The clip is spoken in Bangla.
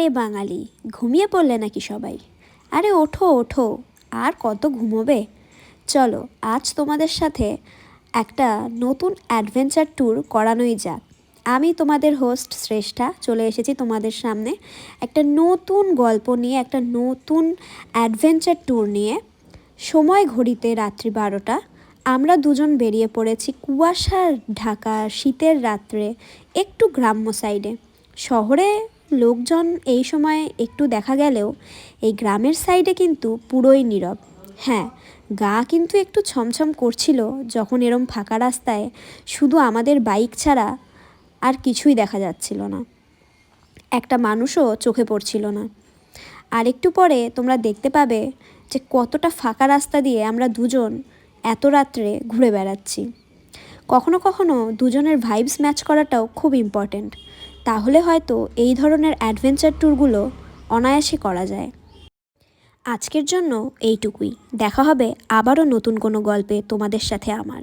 আরে বাঙালি, ঘুমিয়ে পড়লে নাকি সবাই? আরে ওঠো ওঠো, আর কত ঘুমোবে? চলো, আজ তোমাদের সাথে একটা নতুন অ্যাডভেঞ্চার ট্যুর করানোই যাক। আমি তোমাদের হোস্ট শ্রেষ্ঠা, চলে এসেছি তোমাদের সামনে একটা নতুন গল্প নিয়ে, একটা নতুন অ্যাডভেঞ্চার ট্যুর নিয়ে। সময় ঘড়িতে রাত্রি বারোটা, আমরা দুজন বেরিয়ে পড়েছি কুয়াশার ঢাকা শীতের রাত্রে একটু গ্রাম্য সাইডে শহরে লোকজন এই সময় একটু দেখা গেলেও এই গ্রামের সাইডে কিন্তু পুরোই নীরব। হ্যাঁ গা কিন্তু একটু ছমছম করছিল যখন এরম ফাঁকা রাস্তায় শুধু আমাদের বাইক ছাড়া আর কিছুই দেখা যাচ্ছিল না। একটা মানুষও চোখে পড়ছিল না। আর একটু পরে তোমরা দেখতে পাবে যে কতটা ফাঁকা রাস্তা দিয়ে আমরা দুজন এত রাত্রে ঘুরে বেড়াচ্ছি। কখনো কখনো দুজনের ভাইবস ম্যাচ করাটাও খুব ইম্পর্ট্যান্ট তাহলে হয়তো এই ধরনের অ্যাডভেঞ্চার ট্যুরগুলো অনায়াসে করা যায়। আজকের জন্য এইটুকুই। দেখা হবে আবারও নতুন কোনো গল্পে তোমাদের সাথে আমার।